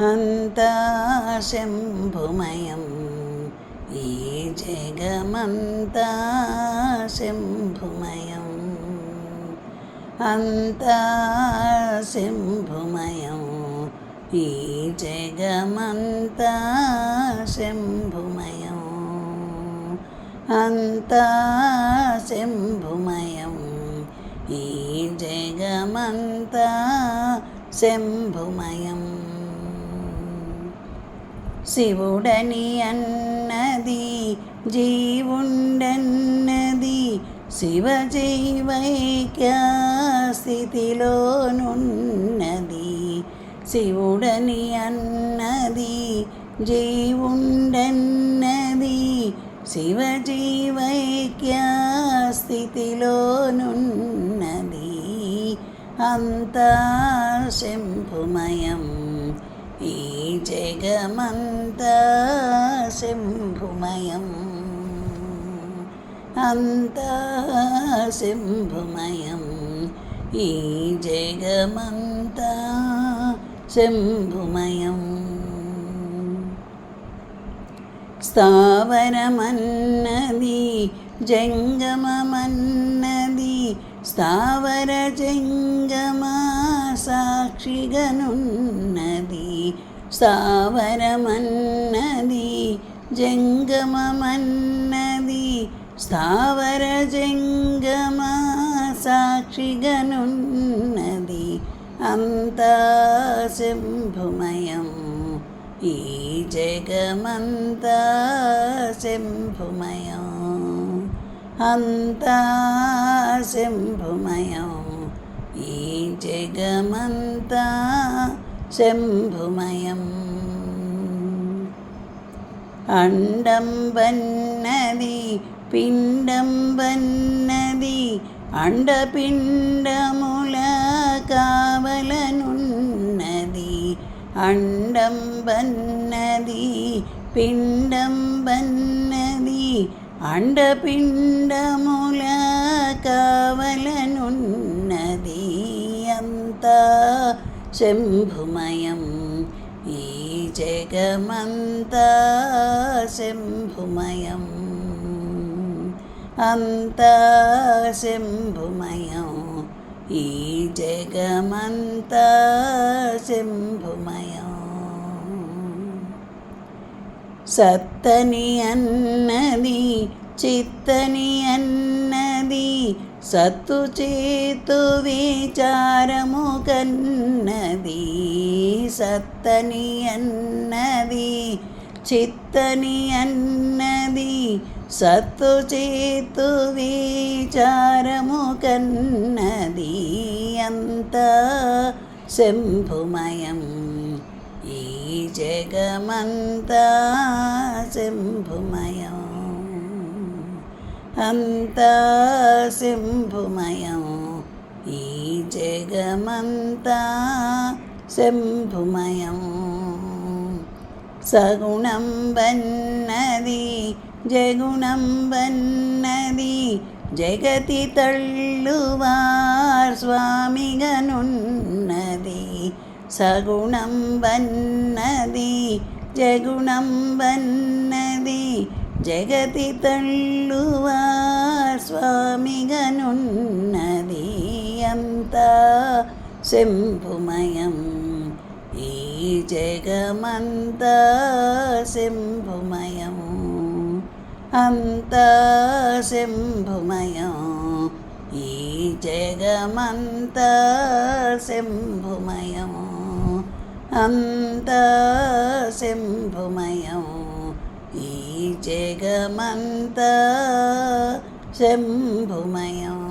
అంతా శంభుమయం ఈ జగమంతా శంభుమయం. అంతా శంభుమయం ఈ జగమంతా శంభుమయం. అంతా శంభుమయం ఈ జగమంతా శంభుమయం. శివుడని అన్నది జీవుండన్నది శివ జీవైక్య స్థితిలోనున్నది శివుడని అన్నది జీవుండన్నది శివ జీవైక్య స్థితిలోనున్నది అంతా శంభుమయం. ఈ జగమంతా శంభుమయం. అంతా శంభుమయం. ఈ జగమంతా శంభుమయం. స్థావరమన్నది జంగమన్నది స్థావర జంగమ సాక్షిగనున్న స్థావరమన్నది జంగమన్నది స్థావర జంగమ సాక్షిగనున్నది అంతా శంభుమయం. ఈ జగమంతా శంభుమయం. అంతా శంభుమయం. ఈ జగమంతా செம்புமயம். அண்டம் வன்னதி பிண்டம் வன்னதி அண்ட பிண்டமுல காவலனுன்னதி அண்டம் வன்னதி பிண்டம் வன்னதி அண்ட காவலனுன்னதி அந்த శంభుమయం. ఈ జగమంతా శంభుమయం. అంతా శంభుమయం. ఈ జగమంతా శంభుమయం. సత్తని అన్నది చిత్తని అన్నది సత్తు చేతు విచారము కన్నది. సత్తని అన్నది చిత్తని అన్నది సత్తు చేతు విచారము కన్నది. అంత శంభుమయం ఈ జగమంతా శంభుమ అంతా శంభుమయం ఈ జగమంతా శంభుమయం సగుణం వన్నది జగుణం వన్నది జగతి తల్లువార్ స్వామిగనున్నది సగుణం వన్నది జగుణం వన్నది జగతి తండువా స్వామిగనున్నది అంతా శంభుమయం. ఈ జగమంతా శంభుమయం అంతా శంభుమయం. ఈ జగమంతా శంభుమయం అంతా శంభుమయం. జగమంత శంభుమయం.